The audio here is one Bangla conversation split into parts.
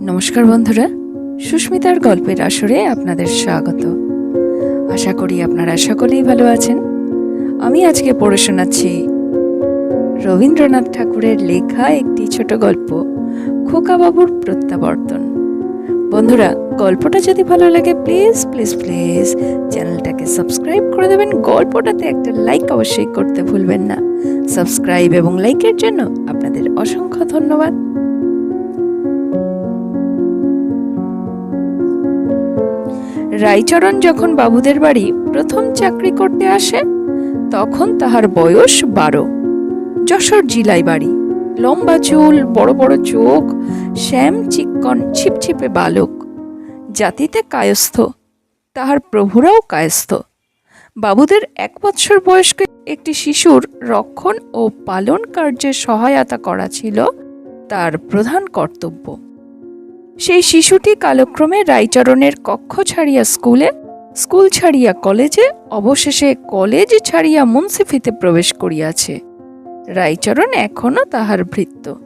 নমস্কার বন্ধুরা, সুস্মিতার গল্পের আসরে আপনাদের স্বাগত। আশা করি আপনারা সকলেই ভালো আছেন। আমি আজকে পড়ে শোনাচ্ছি রবীন্দ্রনাথ ঠাকুরের লেখা একটি ছোট গল্প, খোকাবাবুর প্রত্যাবর্তন। বন্ধুরা, গল্পটা যদি ভালো লাগে প্লিজ প্লিজ প্লিজ চ্যানেলটাকে সাবস্ক্রাইব করে দেবেন। গল্পটাতে একটা লাইক অবশ্যই করতে ভুলবেন না। সাবস্ক্রাইব এবং লাইকের জন্য আপনাদের অসংখ্য ধন্যবাদ। রাইচরণ যখন বাবুদের বাড়ি প্রথম চাকরি করতে আসে, তখন তাহার বয়স বারো। যশোর জিলাই বাড়ি। লম্বা চুল, বড় বড় চোখ, শ্যাম চিক্কন ছিপছিপে বালক। জাতিতে কায়স্থ, তাহার প্রভুরাও কায়স্থ। বাবুদের এক বৎসর বয়স্ক একটি শিশুর রক্ষণ ও পালন কার্যে সহায়তা করা ছিল তার প্রধান কর্তব্য। সেই শিশুটি কালক্রমে রাইচরণের কক্ষ ছাড়িয়া স্কুলে, স্কুল ছাড়িয়া কলেজে, অবশেষে কলেজ ছাড়িয়া মুন্সিফিতে প্রবেশ করিয়াছে। রাইচরণ এখনও তাহার ভৃত্য।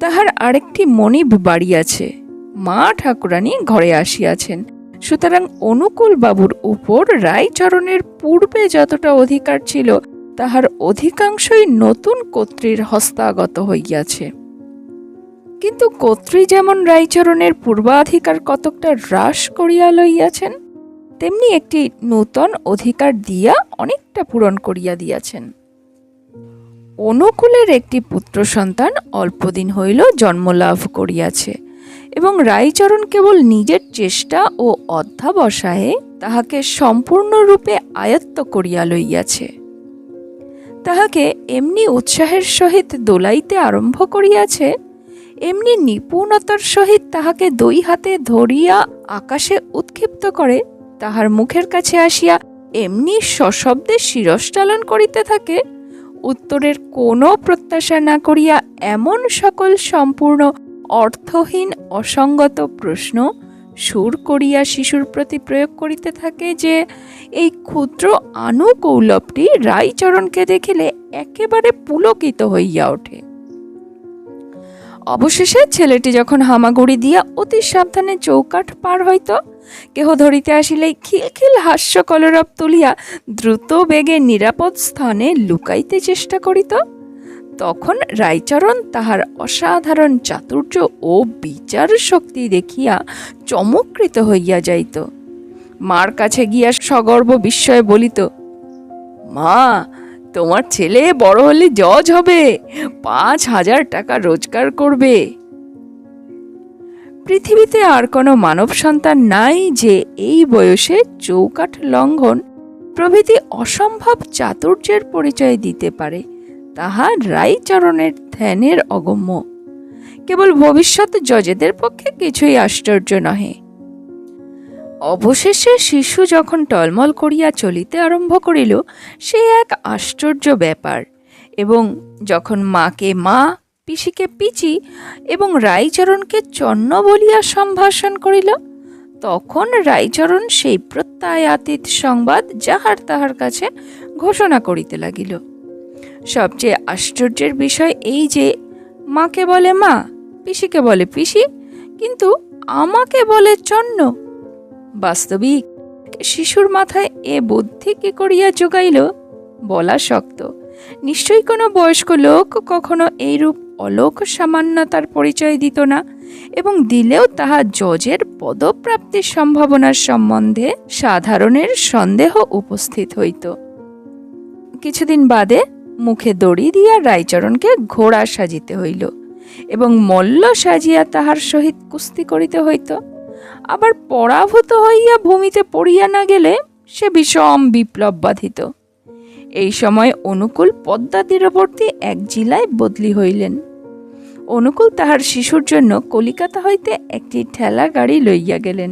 তাহার আরেকটি মনিব বাড়ি আছে মা ঠাকুরানী ঘরে আসিয়াছেন। সুতরাং অনুকূল বাবুর উপর রায়চরণের পূর্বে যতটা অধিকার ছিল, তাহার অধিকাংশই নতুন কর্ত্রীর হস্তাগত হইয়াছে। কিন্তু কর্ত্রী যেমন রায়চরণের পূর্বাধিকার কতকটা হ্রাস করিয়া লইয়াছেন, তেমনি একটি নূতন অধিকার দিয়া অনেকটা পূরণ করিয়া দিয়াছেন। অনুকূলের একটি পুত্র সন্তান অল্পদিন হইল জন্মলাভ করিয়াছে এবং রায়চরণ কেবল নিজের চেষ্টা ও অধ্যাবসায়ে তাহাকে সম্পূর্ণরূপে আয়ত্ত করিয়া লইয়াছে। তাহাকে এমনি উৎসাহের সহিত দোলাইতে আরম্ভ করিয়াছে এমনি নিপুণতার সহিত তাহাকে দুই হাতে ধরিয়া আকাশে উৎক্ষিপ্ত করে তাহার মুখের কাছে আসিয়া এমনি সশব্দে শিরস্টালন করিতে থাকে, উত্তরের কোনো প্রত্যাশা না করিয়া এমন সকল সম্পূর্ণ, অর্থহীন, অসঙ্গত প্রশ্ন সুর করিয়া শিশুর প্রতি প্রয়োগ করিতে থাকে যে, এই ক্ষুদ্র আনুকৌলভটি রায়চরণকে দেখিলে একেবারে পুলকিত হইয়া ওঠে। অবশেষে ছেলেটি যখন হামাগুড়ি দিয়া অতি সাবধানে চৌকাঠ পার হইত, কেহ ধরিতে আসিলেই খিলখিল হাস্য কলরব তুলিয়া দ্রুত বেগে নিরাপদ স্থানে লুকাইতে চেষ্টা করিত। তখন রায়চরণ তাহার অসাধারণ চাতুর্য ও বিচার শক্তি দেখিয়া চমকৃত হইয়া যাইত। মার কাছে গিয়া সগর্ব বিস্ময়ে বলিত, মা তোমার ছেলে বড় হলে জজ হবে। পাঁচ হাজার টাকা রোজগার করবে। পৃথিবীতে আর কোনো মানব সন্তান নাই যে এই বয়সে চৌকাঠ লঙ্ঘন, প্রভৃতি অসম্ভব চাতুর্যের পরিচয় দিতে পারে, তাহা রায়চরণের ধ্যানের অগম্য। কেবল ভবিষ্যৎ জজেদের পক্ষে কিছুই আশ্চর্য নহে। অবশেষে শিশু যখন টলমল করিয়া চলিতে আরম্ভ করিল, সে এক আশ্চর্য ব্যাপার। এবং যখন মাকে মা, পিসিকে পিচি এবং রায়চরণকে চন্ন বলিয়া সম্ভাষণ করিল, তখন রায়চরণ সেই প্রত্যয়াতীত সংবাদ যাহার তাহার কাছে ঘোষণা করিতে লাগিল। সবচেয়ে আশ্চর্যের বিষয় এই যে, মাকে বলে মা, পিসিকে বলে পিসি, কিন্তু আমাকে বলে চন্ন। বাস্তবিক। শিশুর মাথায় এ বুদ্ধি কি করিয়া যোগাইল বলা শক্ত। নিশ্চয়ই কোনো বয়স্ক লোক কখনো এইরূপ অলোক সামান্যতার পরিচয় দিত না এবং দিলেও তাহা জজের পদপ্রাপ্তির সম্ভাবনার সম্বন্ধে সাধারণের সন্দেহ উপস্থিত হইত। কিছুদিন বাদে মুখে দড়ি দিয়া রায়চরণকে ঘোড়া সাজিতে হইল এবং মল্ল সাজিয়া তাহার সহিত কুস্তি করিতে হইত। আবার পরাভূত হইয়া ভূমিতে পড়িয়া না গেলে সে বিষম বিপ্লব বাধিত। এই সময় অনুকূল পদ্মা তীরবর্তী এক জেলায় বদলি হইলেন। অনুকূল তাহার শিশুর জন্য কলিকাতা হইতে একটি ঠেলা গাড়ি লইয়া গেলেন।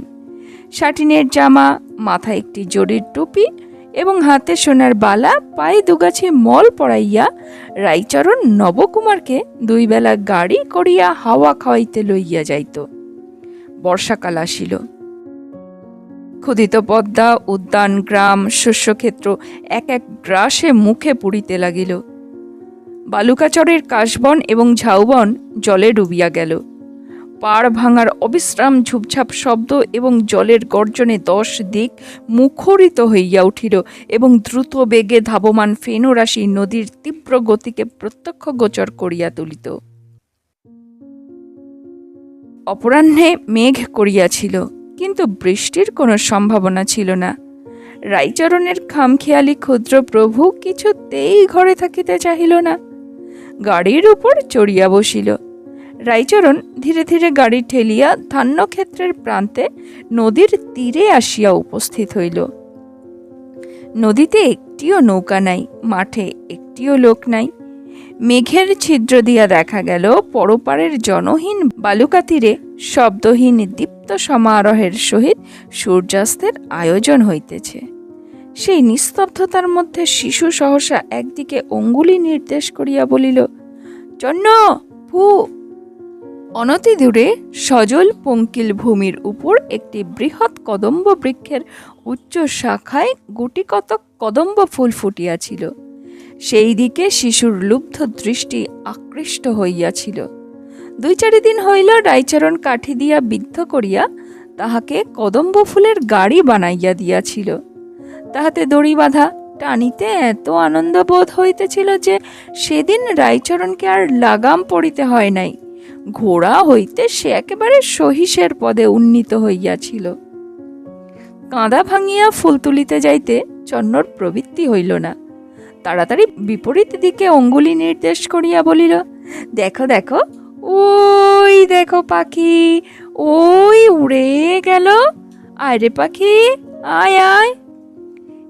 শাটিনের জামা, মাথায় একটি জরির টুপি এবং হাতে সোনার বালা, পায়ে দুগাছি মল পড়াইয়া রাইচরণ নবকুমারকে দুই বেলা গাড়ি করিয়া হাওয়া খাওয়াইতে লইয়া যাইত। বর্ষাকাল আসিল। ক্ষুদিত পদ্মা, উদ্যান, গ্রাম, শস্যক্ষেত্র এক এক গ্রাসে মুখে পুড়িতে লাগিল। বালুকাচরের কাশবন এবং ঝাউবন জলে ডুবিয়া গেল। পাড় ভাঙার অবিশ্রাম ঝুপঝাপ শব্দ এবং জলের গর্জনে দশ দিক মুখরিত হইয়া উঠিল এবং দ্রুত বেগে ধাবমান ফেনুরাশি নদীর তীব্র গতিকে প্রত্যক্ষ গোচর করিয়া তুলিত। অপরাহ্নে মেঘ করিয়াছিল, কিন্তু বৃষ্টির কোনো সম্ভাবনা ছিল না। রাইচরণের খামখেয়ালি ক্ষুদ্র প্রভু কিছুতেই ঘরে থাকিতে চাহিল না। গাড়ির উপর চড়িয়া বসিল। রাইচরণ ধীরে ধীরে গাড়ি ঠেলিয়া ধান্যক্ষেত্রের প্রান্তে নদীর তীরে আসিয়া উপস্থিত হইল। নদীতে একটিও নৌকা নাই, মাঠে একটিও লোক নাই। মেঘের ছিদ্র দিয়া দেখা গেল পরপারের জনহীন বালুকা তীরে শব্দহীন দীপ্ত সমারোহের সহিত সূর্যাস্তের আয়োজন হইতেছে। সেই নিস্তব্ধতার মধ্যে শিশু সহসা একদিকে অঙ্গুলি নির্দেশ করিয়া বলিল, জন্য ভূ অনতি দূরে সজল পঙ্কিল ভূমির উপর একটি বৃহৎ কদম্ব বৃক্ষের উচ্চ শাখায় গুটি কতক কদম্ব ফুল ফুটিয়াছিল। সেই দিকে শিশুর লুব্ধ দৃষ্টি আকৃষ্ট হইয়াছিল। দুই চারি দিন হইল রাইচরণ কাঠি দিয়া বিদ্ধ করিয়া তাহাকে কদম্ব ফুলের গাড়ি বানাইয়া দিয়াছিল। তাহাতে দড়ি বাঁধা টানিতে এত আনন্দ বোধ হইতেছিল যে সেদিন রাইচরণকে আর লাগাম পড়িতে হয় নাই। ঘোড়া হইতে সে একেবারে সহিসের পদে উন্নীত হইয়াছিল। কাঁদা ভাঙিয়া ফুল তুলিতে যাইতে চন্নর প্রবৃত্তি হইল না। তাড়াতাড়ি বিপরীত দিকে অঙ্গুলি নির্দেশ করিয়া বলিল, দেখো দেখো, ওই দেখো পাখি, ওই উড়ে গেল। আয় রে পাখি, আয় আয়।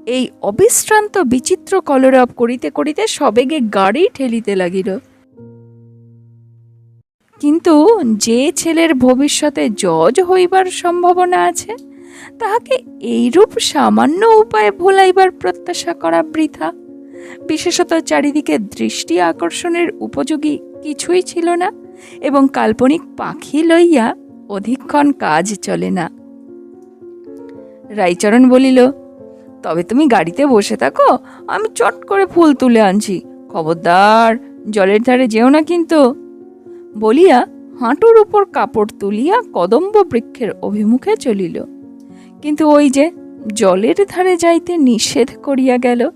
এই অবিশ্রান্ত বিচিত্র কলরব করিতে করিতে সবেগে গাড়ি ঠেলিতে লাগিল। কিন্তু যে ছেলের ভবিষ্যতে জজ হইবার সম্ভাবনা আছে, তাহাকে এইরূপ সামান্য উপায়ে ভোলাইবার প্রত্যাশা করা বৃথা। বিশেষত চারিদিকে দৃষ্টি আকর্ষণের উপযোগী কিছুই ছিল না এবং কাল্পনিক পাখি লইয়া অধিকক্ষণ কাজ চলে না। রাইচরণ বলিল, তবে তুমি গাড়িতে বসে থাকো, আমি চট করে ফুল তুলে আনছি। খবরদার, জলের ধারে যেও না কিন্তু। বলিয়া হাঁটুর উপর কাপড় তুলিয়া কদম্ব বৃক্ষের অভিমুখে চলিল। কিন্তু ওই যে জলের ধারে যাইতে নিষেধ করিয়া গেল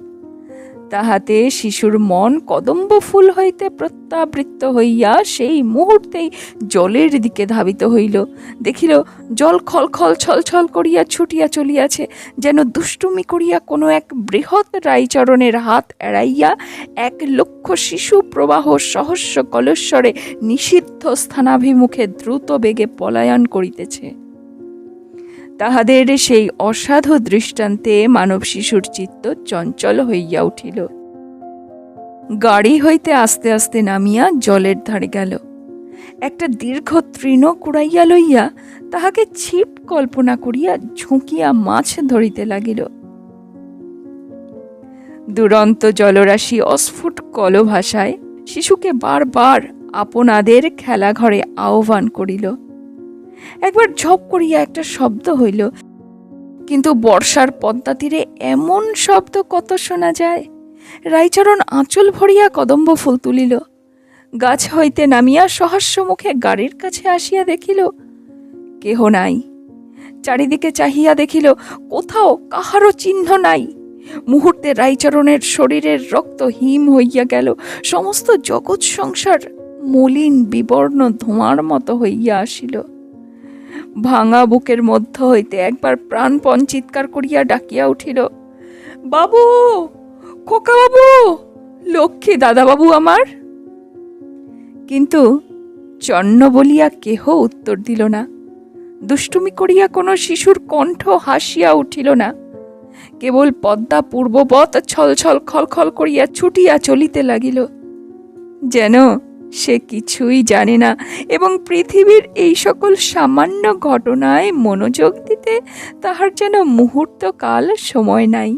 তাহাতে শিশুর মন কদম্ব ফুল হইতে প্রত্যাবৃত্ত হইয়া সেই মুহূর্তেই জলের দিকে ধাবিত হইল। দেখিল, জল খল খলখল ছলছল করিয়া ছুটিয়া চলিয়াছে, যেন দুষ্টুমি করিয়া কোনো এক বৃহৎ রাইচরণের হাত এড়াইয়া এক লক্ষ শিশু প্রবাহ সহস্র কলস্বরে নিষিদ্ধ স্থানাভিমুখে দ্রুত বেগে পলায়ন করিতেছে। তাহাদের সেই অসাধু দৃষ্টান্তে মানব শিশুর চিত্ত চঞ্চল হইয়া উঠিল। গাড়ি হইতে আস্তে আস্তে নামিয়া জলের ধারে গেল। একটা দীর্ঘ তৃণ কুড়াইয়া লইয়া তাহাকে ছিপ কল্পনা করিয়া ঝুঁকিয়া মাছ ধরিতে লাগিল। দুরন্ত জলরাশি অস্ফুট কলভাষায় শিশুকে বারবার আপনাদের খেলাঘরে আহ্বান করিল। একবার ঝপ করিয়া একটা শব্দ হইল। কিন্তু বর্ষার পদ্মা তীরে এমন শব্দ কত শোনা যায়? রাইচরণ আঁচল ভরিয়া কদম্ব ফুল তুলিল। গাছ হইতে নামিয়া সহাস্য মুখে গাড়ির কাছে আসিয়া দেখিল, কেহ নাই। চারিদিকে চাহিয়া দেখিল, কোথাও কাহারও চিহ্ন নাই। মুহূর্তে রাইচরণের শরীরের রক্ত হিম হইয়া গেল। সমস্ত জগৎ সংসার মলিন বিবর্ণ ধোঁয়ার মতো হইয়া আসিল। ভাঙা বুকের মধ্য হইতে একবার প্রাণপণ চিৎকার করিয়া ডাকিয়া উঠিল, বাবু, খোকা বাবু, লক্ষ্মী দাদাবাবু আমার! কিন্তু চন্ন বলিয়া কেহ উত্তর দিল না। দুষ্টুমি করিয়া কোনো শিশুর কণ্ঠ হাসিয়া উঠিল না। কেবল পদ্মা পূর্ববৎ ছলছল খলখল করিয়া ছুটিয়া চলিতে লাগিল। যেন সে কিছুই জানে না এবং পৃথিবীর এই সকল সামান্য ঘটনায় মনোযোগ দিতে তাহার যেন মুহূর্তকাল সময় নাই।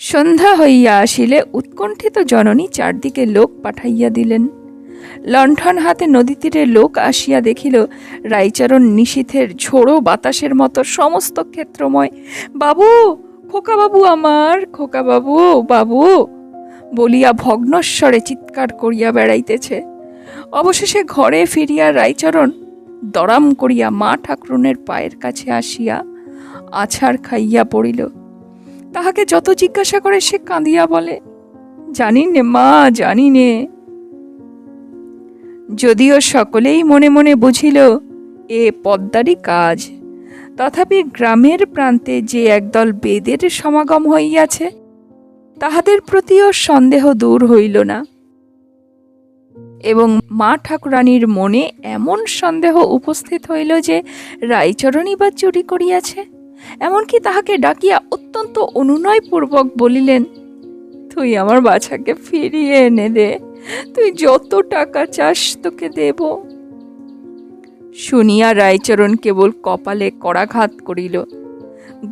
সন্ধ্যা হইয়া আসিলে উৎকণ্ঠিত জননী চারদিকে লোক পাঠাইয়া দিলেন। লণ্ঠন হাতে নদী তীরে লোক আসিয়া দেখিল রাইচারণ নিশীথের ঝোড়ো বাতাসের মতো সমস্ত ক্ষেত্রময়, বাবু খোকা বাবু আমার খোকা বাবু বাবু! বলিয়া ভগ্নস্বরে চিৎকার করিয়া বেড়াইতেছে। অবশেষে ঘরে ফিরিয়া রাইচরণ দরাম করিয়া মা ঠাকুরনের পায়ের কাছে আসিয়া আছাড় খাইয়া পড়িল। তাহাকে যত জিজ্ঞাসা করে সে কাঁদিয়া বলে, জানি নে মা, জানি নে। যদিও সকলেই মনে মনে বুঝিল, এ পদ্মারই কাজ। তথাপি গ্রামের প্রান্তে যে একদল বেদের সমাগম হইয়াছে তাহাদের প্রতিও সন্দেহ দূর হইল না। এবং মা ঠাকুরানীর মনে এমন সন্দেহ উপস্থিত হইল যে রাইচরণই বা চুরি করিয়াছে, এমনকি তাহাকে ডাকিয়া অত্যন্ত অনুনয়পূর্বক বলিলেন, তুই আমার বাছাকে ফিরিয়ে এনে দে, তুই যত টাকা চাস তোকে দেব। শুনিয়া রায়চরণ কেবল কপালে করাঘাত করিল।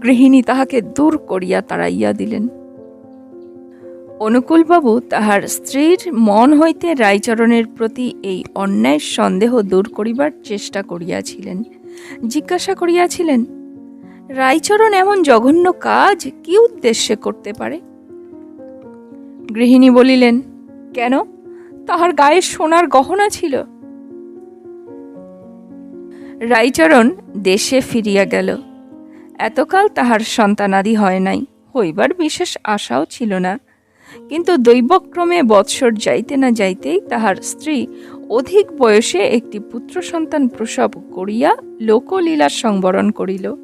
গৃহিণী তাহাকে দূর করিয়া তাড়াইয়া দিলেন। অনুকূলবাবু তাহার স্ত্রীর মন হইতে রায়চরণের প্রতি এই অন্যায় সন্দেহ দূর করিবার চেষ্টা করিয়াছিলেন। জিজ্ঞাসা করিয়াছিলেন, রায়চরণ এমন জঘন্য কাজ কি উদ্দেশ্যে করতে পারে? গৃহিণী বলিলেন, কেন? তাহার গায়ে সোনার গহনা ছিল। রাইচরণ দেশে ফিরিয়া গেল। এতকাল তাহার সন্তানাদি হয় নাই, হইবার বিশেষ আশাও ছিল না। কিন্তু দৈবক্রমে বৎসর যাইতে না যাইতেই তাহার স্ত্রী অধিক বয়সে একটি পুত্র সন্তান প্রসব করিয়া লোকলীলার সংবরণ করিল।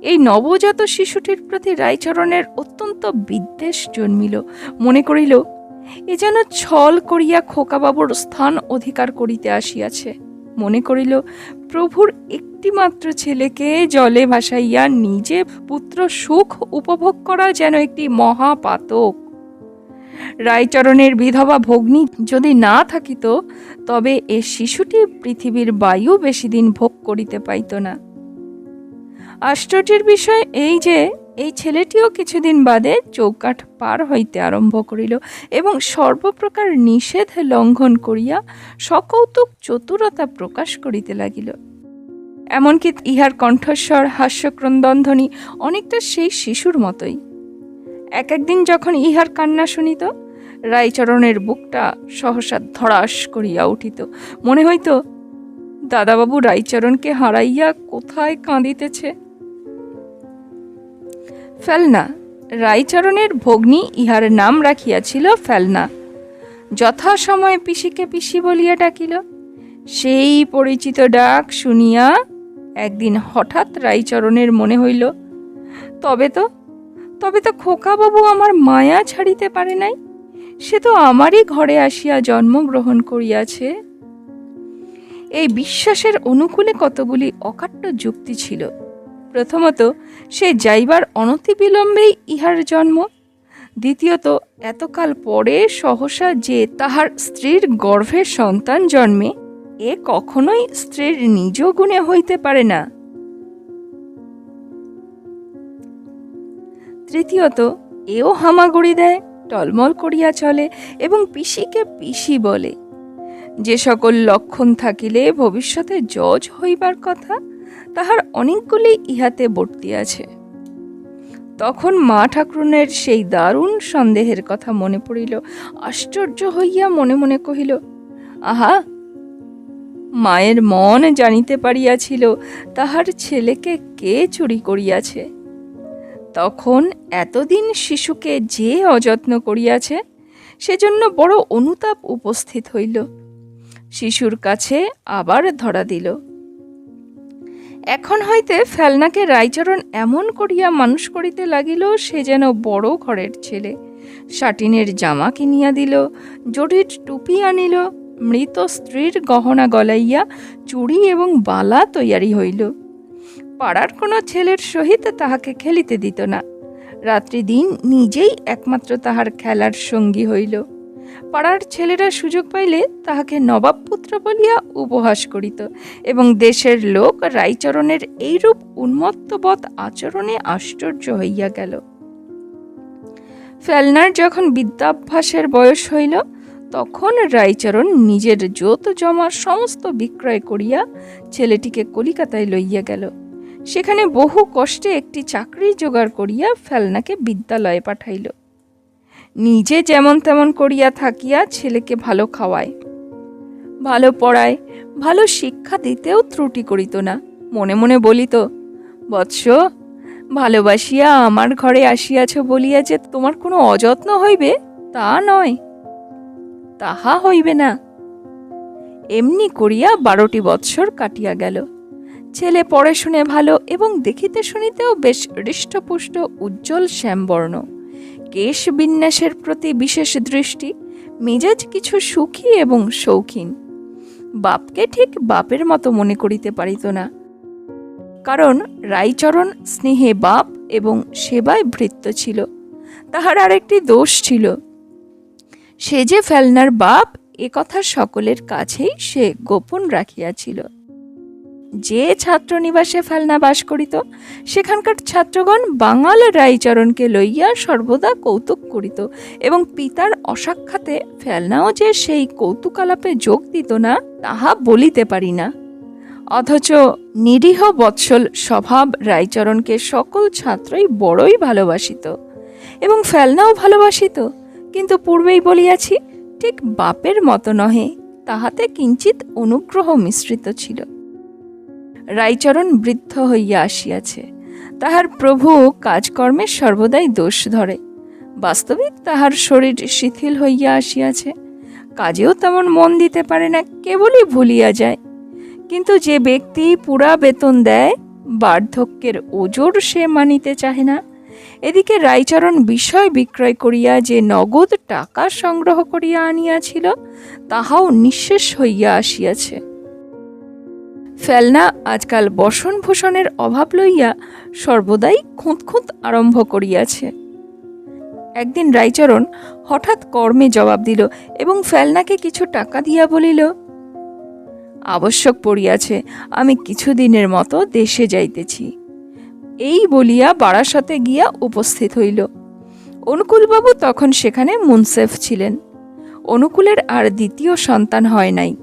এই নবজাত শিশুটির প্রতি রায়চরণের অত্যন্ত বিদ্বেষ জন্মিল। মনে করিল, এ যেন ছল করিয়া খোকাবাবুর স্থান অধিকার করিতে আসিয়াছে। মনে করিল, প্রভুর একটিমাত্র ছেলেকে জলে ভাসাইয়া নিজে পুত্র সুখ উপভোগ করা যেন একটি মহাপাতক রায়চরণের বিধবা ভগ্নী যদি না থাকিত, তবে এ শিশুটি পৃথিবীর বায়ু বেশি দিন ভোগ করিতে পাইত না। আশ্চর্যের বিষয় এই যে, এই ছেলেটিও কিছুদিন বাদে চৌকাঠ পার হইতে আরম্ভ করিল এবং সর্বপ্রকার নিষেধ লঙ্ঘন করিয়া সকৌতুক চতুরতা প্রকাশ করিতে লাগিল। এমনকি ইহার কণ্ঠস্বর, হাস্যক্রন্দনধ্বনি অনেকটা সেই শিশুর মতোই। এক একদিন যখন ইহার কান্না শুনিত, রায়চরণের বুকটা সহসা ধরাস করিয়া উঠিত। মনে হইত, দাদাবাবু রায়চরণকে হারাইয়া কোথায় কাঁদিতেছে? ফেলনা, রায়চরণের ভগ্নী ইহার নাম রাখিয়াছিল ফেলনা। যথাসময়ে পিসিকে পিসি বলিয়া ডাকিল। সেই পরিচিত ডাক শুনিয়া একদিন হঠাৎ রায়চরণের মনে হইল, তবে তো তবে তো খোকাবাবু আমার মায়া ছাড়িতে পারে নাই। সে তো আমারই ঘরে আসিয়া জন্মগ্রহণ করিয়াছে। এই বিশ্বাসের অনুকূলে কতগুলি অকাট্য যুক্তি ছিল। প্রথমত, সে যাইবার অনতিবিলম্বেই ইহার জন্ম। দ্বিতীয়ত, এতকাল পরে সহসা যে তাহার স্ত্রীর গর্ভে সন্তান জন্মে, এ কখনোই স্ত্রীর নিজ গুণে হইতে পারে না। তৃতীয়ত, এও হামাগুড়ি দেয়, টলমল করিয়া চলে এবং পিসিকে পিসি বলে। যে সকল লক্ষণ থাকিলে ভবিষ্যতে জজ হইবার কথা, তাহার অনেকগুলি ইহাতে বর্তি আছে। তখন মা ঠাকুরনের সেই দারুণ সন্দেহের কথা মনে পড়িল, আশ্চর্য হইয়া মনে মনে কহিল, আহা! মায়ের মন জানিতে পারিয়াছিল, তাহার ছেলেকে কে চুরি করিয়াছে? তখন এতদিন শিশুকে যে অযত্ন করিয়াছে, সেজন্য বড় অনুতাপ উপস্থিত হইল। শিশুর কাছে আবার ধরা দিল। এখন হইতে ফেলনাকে রায়চরণ এমন করিয়া মানুষ করিতে লাগিল, সে যেন বড় ঘরের ছেলে। শাটিনের জামা কিনিয়া দিল জটির টুপি আনিল, মৃত স্ত্রীর গহনা গলাইয়া চুড়ি এবং বালা তৈয়ারি হইল। পাড়ার কোনো ছেলের সহিত তাহাকে খেলিতে দিত না। রাত্রি দিন নিজেই একমাত্র তাহার খেলার সঙ্গী হইল। পাড়ার ছেলেরা সুযোগ পাইলে তাহাকে নবাবপুত্র বলিয়া উপহাস করিত এবং দেশের লোক রাইচরণের এইরূপ উন্মত্তবৎ আচরণে আশ্চর্য হইয়া গেল। ফেলনার যখন বিদ্যাভ্যাসের বয়স হইল, তখন রাইচরণ নিজের যত জমা সমস্ত বিক্রয় করিয়া ছেলেটিকে কলিকাতায় লইয়া গেল। সেখানে বহু কষ্টে একটি চাকরি জোগাড় করিয়া ফেলনাকে বিদ্যালয়ে পাঠাইল। নিজে যেমন তেমন করিয়া থাকিয়া ছেলেকে ভালো খাওয়ায়। ভালো পড়ায়, ভালো শিক্ষা দিতেও ত্রুটি করিত না। মনে মনে বলিত, বৎস, ভালোবাসিয়া আমার ঘরে আসিয়াছ বলিয়া যে তোমার কোনো অযত্ন হইবে, তা নয়। তাহা হইবে না। এমনি করিয়া বারোটি বৎসর কাটিয়া গেল। ছেলে পড়ে শুনে ভালো এবং দেখিতে শুনিতেও বেশ হৃষ্টপুষ্ট উজ্জ্বল শ্যামবর্ণ। কেশ বিন্যাসের প্রতি বিশেষ দৃষ্টি, মেজাজ কিছু সুখী এবং শৌখিন। বাপকে ঠিক বাপের মতো মনে করিতে পারিত না। কারণ রাইচরণ স্নেহে বাপ এবং সেবায় ভৃত্য ছিল। তাহার আরেকটি দোষ ছিল। সে যে ফেলনার বাপ, এ কথা সকলের কাছেই সে গোপন রাখিয়াছিল। যে ছাত্রনিবাসে ফেলনা বাস করিত, সেখানকার ছাত্রগণ বাঙাল রাইচরণকে লইয়া সর্বদা কৌতুক করিত এবং পিতার অসাক্ষাতে ফেলনাও যে সেই কৌতুকালাপে যোগ দিত না, তাহা বলিতে পারি না। অথচ নিরীহ বৎসল স্বভাব রাইচরণকে সকল ছাত্রই বড়ই ভালোবাসিত এবং ফেলনাও ভালোবাসিত। কিন্তু পূর্বেই বলিয়াছি, ঠিক বাপের মতো নহে, তাহাতে কিঞ্চিত অনুগ্রহ মিশ্রিত ছিল। রাইচরণ বৃদ্ধ হইয়া আসিয়াছে। তাহার প্রভু কাজকর্মের সর্বদাই দোষ ধরে। বাস্তবিক তাহার শরীর শিথিল হইয়া আসিয়াছে। কাজেও তেমন মন দিতে পারে না, কেবলই ভুলিয়া যায়। কিন্তু যে ব্যক্তি পুরা বেতন দেয়, বার্ধক্যের ওজোর সে মানিতে চাহে না। এদিকে রাইচরণ বিষয় বিক্রয় করিয়া যে নগদ টাকা সংগ্রহ করিয়া আনিয়াছিল, তাহাও নিঃশেষ হইয়া আসিয়াছে। ফেলনা আজকাল বসন ভূষণের অভাব লইয়া সর্বদাই খুঁত খুঁত আরম্ভ করিয়াছে। একদিন রাইচরণ হঠাৎ কর্মে জবাব দিল এবং ফেলনাকে কিছু টাকা দিয়া বলিল, আবশ্যক পড়িয়াছে, আমি কিছুদিনের মতো দেশে যাইতেছি। এই বলিয়া বারাসতে গিয়া উপস্থিত হইল। অনুকূলবাবু তখন সেখানে মুনসেফ ছিলেন। অনুকূলের আর দ্বিতীয় সন্তান হয় নাই।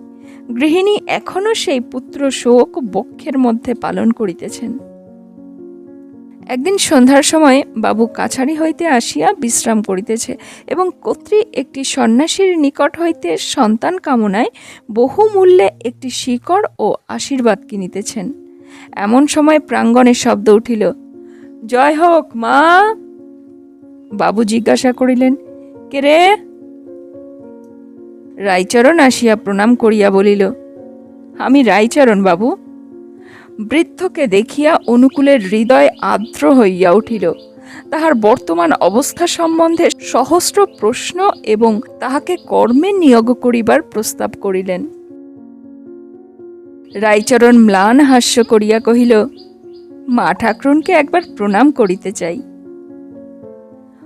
গৃহিণী এখনও সেই পুত্র শোক বক্ষের মধ্যে পালন করিতেছেন। একদিন সন্ধ্যার সময় বাবু কাছারি হইতে আসিয়া বিশ্রাম করিতেছে এবং কর্ত্রী একটি সন্ন্যাসীর নিকট হইতে সন্তান কামনায় বহু মূল্যে একটি শিকড় ও আশীর্বাদ কিনিতেছেন। এমন সময় প্রাঙ্গণে শব্দ উঠিল, জয় হোক মা! বাবু জিজ্ঞাসা করিলেন, কে রে? রাইচরণ আসিয়া প্রণাম করিয়া বলিল, আমি রাইচরণ বাবু। বৃদ্ধকে দেখিয়া অনুকূলের হৃদয় আর্দ্র হইয়া উঠিল। তাহার বর্তমান অবস্থা সম্বন্ধে সহস্র প্রশ্ন এবং তাহাকে কর্মে নিয়োগ করিবার প্রস্তাব করিলেন। রাইচরণ ম্লান হাস্য করিয়া কহিল, মা ঠাকরুনকে একবার প্রণাম করিতে চাই।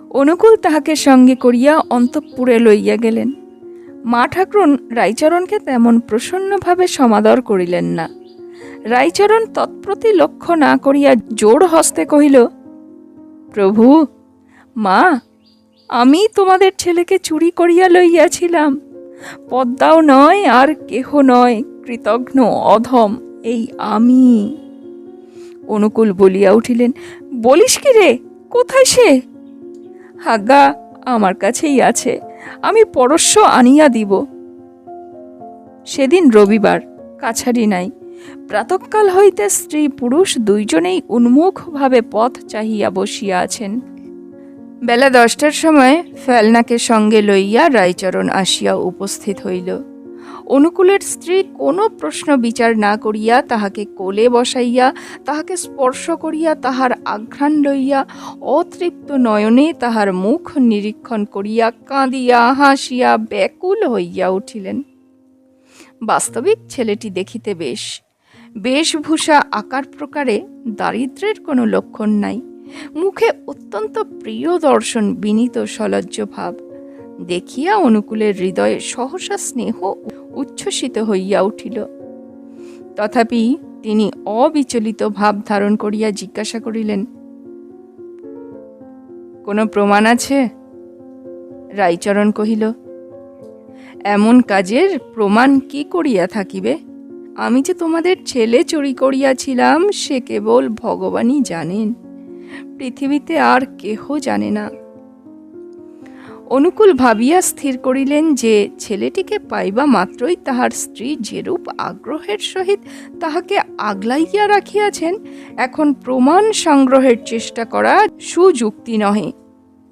অনুকূল তাহাকে সঙ্গে করিয়া অন্তঃপুরে লইয়া গেলেন। মা ঠাকরুন রাইচরণকে তেমন প্রসন্নভাবে সমাদর করিলেন না। রাইচরণ তৎপ্রতি লক্ষ্য না করিয়া জোর হস্তে কহিল, প্রভু, মা, আমি তোমাদের ছেলেকে চুরি করিয়া লইয়াছিলাম। পদ্মাও নয় আর কেহ নয়, কৃতঘ্ন অধম, এই আমি। অনুকূল বলিয়া উঠিলেন, বলিস কি রে, কোথায় সে? হাগা, আমার কাছেই আছে। আমি পরশ্ব আনিয়া দিব। সেদিন রবিবার, কাছারি নাই। প্রাতকাল হইতে স্ত্রী পুরুষ দুইজনেই উন্মুখভাবে পথ চাহিয়া বসিয়া আছেন। বেলা দশটার সময় ফেলনাকে সঙ্গে লইয়া রায়চরণ আসিয়া উপস্থিত হইল। অনুকূলের স্ত্রী কোনো প্রশ্ন বিচার না করিয়া তাহাকে কোলে বসাইয়া, তাহাকে স্পর্শ করিয়া তাহার আঘ্রাণ লইয়া, অতৃপ্ত নয়নে তাহার মুখ নিরীক্ষণ করিয়া কাঁদিয়া হাসিয়া ব্যাকুল হইয়া উঠিলেন। বাস্তবিক ছেলেটি দেখিতে বেশ। বেশভূষা আকার প্রকারে দারিদ্র্যের কোনো লক্ষণ নাই। মুখে অত্যন্ত প্রিয় দর্শন, বিনীত সলজ্জ ভাব। দেখিয়া অনুকূলের হৃদয়ে সহসা স্নেহ উচ্ছ্বসিত হইয়া উঠিল। তথাপি তিনি অবিচলিত ভাব ধারণ করিয়া জিজ্ঞাসা করিলেন, কোনো প্রমাণ আছে? রাইচরণ কহিল, এমন কাজের প্রমাণ কি করিয়া থাকিবে? আমি যে তোমাদের ছেলে চুরি করিয়াছিলাম, সে কেবল ভগবানই জানেন। পৃথিবীতে আর কেহ জানে না। অনুকূল ভাবিয়া স্থির করিলেন যে, ছেলেটিকে পাইবা মাত্রই তাহার স্ত্রী যেরূপ আগ্রহের সহিত তাহাকে আগলাইয়া রাখিয়াছেন, এখন প্রমাণ সংগ্রহের চেষ্টা করা সুযুক্তি নহে।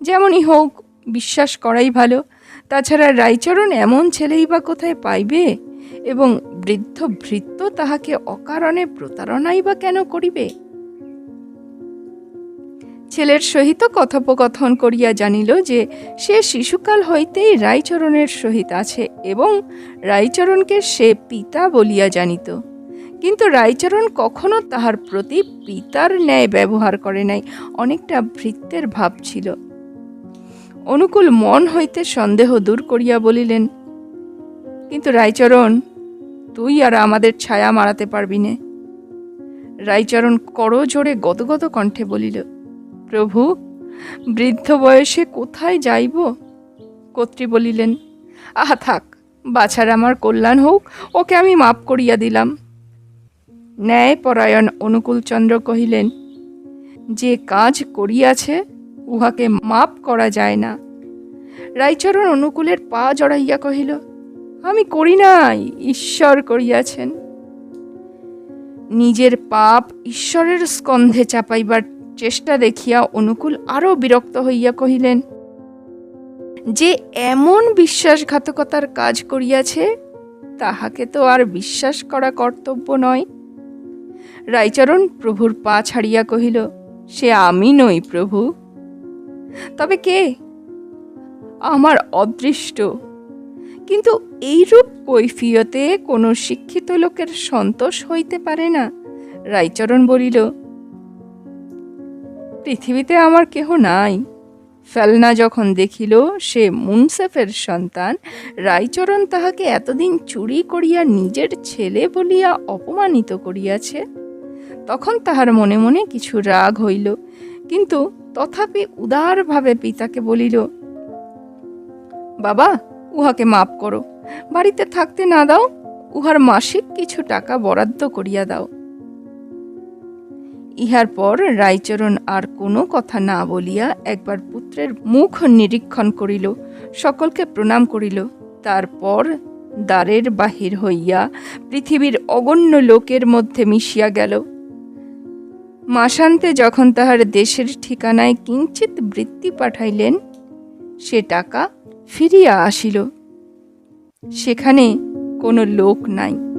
যেমনই হোক, বিশ্বাস করাই ভালো। তাছাড়া রাইচরণ এমন ছেলেই বা কোথায় পাইবে? এবং বৃদ্ধ ভৃত্য তাহাকে অকারণে প্রতারণাই বা কেন করিবে? ছেলের সহিত কথোপকথন করিয়া জানিল যে, সে শিশুকাল হইতেই রায়চরণের সহিত আছে এবং রায়চরণকে সে পিতা বলিয়া জানিত। কিন্তু রায়চরণ কখনো তাহার প্রতি পিতার ন্যায় ব্যবহার করে নাই, অনেকটা ভৃত্যের ভাব ছিল। অনুকূল মন হইতে সন্দেহ দূর করিয়া বলিলেন, কিন্তু রায়চরণ, তুই আর আমাদের ছায়া মারাতে পারবি নে। রাইচরণ করজোড়ে গদগদ কণ্ঠে বলিল প্রভু, বৃদ্ধ বয়সে কোথায় যাইব? কর্ত্রী বলিলেন, আহা থাক, বাছার আমার কল্যাণ হোক, ওকে আমি মাপ করিয়া দিলাম। ন্যায়পরায়ণ অনুকূলচন্দ্র কহিলেন, যে কাজ করিয়াছে, উহাকে মাপ করা যায় না। রাইচরণ অনুকূলের পা জড়াইয়া কহিল, আমি করি নাই, ঈশ্বর করিয়াছেন। নিজের পাপ ঈশ্বরের স্কন্ধে চাপাইবার চেষ্টা দেখিয়া অনুকূল আরও বিরক্ত হইয়া কহিলেন, যে এমন বিশ্বাসঘাতকতার কাজ করিয়াছে, তাহাকে তো আর বিশ্বাস করা কর্তব্য নয়। রাইচরণ প্রভুর পা ছাড়িয়া কহিল, সে আমি নই প্রভু। তবে কে? আমার অদৃষ্ট। কিন্তু এইরূপ কৈফিয়তে কোনো শিক্ষিত লোকের সন্তোষ হইতে পারে না? রাইচরণ বলিল পৃথিবীতে আমার কেহ নাই। ফেলনা যখন দেখিল, সে মুনসেফের সন্তান রাইচরণ তাহাকে এতদিন চুরি করিয়া নিজের ছেলে বলিয়া অপমানিত করিয়াছে। তখন তাহার মনে মনে কিছু রাগ হইল, কিন্তু তথাপি উদারভাবে পিতাকে বলিল, বাবা, উহাকে মাপ করো। বাড়িতে থাকতে না দাও, উহার মাসিক কিছু টাকা বরাদ্দ করিয়া দাও। ইহার পর রাইচরণ আর কোনো কথা না বলিয়া একবার পুত্রের মুখ নিরীক্ষণ করিল, সকলকে প্রণাম করিল। তারপর দ্বারের বাহির হইয়া পৃথিবীর অগণ্য লোকের মধ্যে মিশিয়া গেল। মাসান্তে যখন তাহার দেশের ঠিকানায় কিঞ্চিত বৃত্তি পাঠাইলেন, সে টাকা ফিরিয়া আসিল। সেখানে কোনো লোক নাই।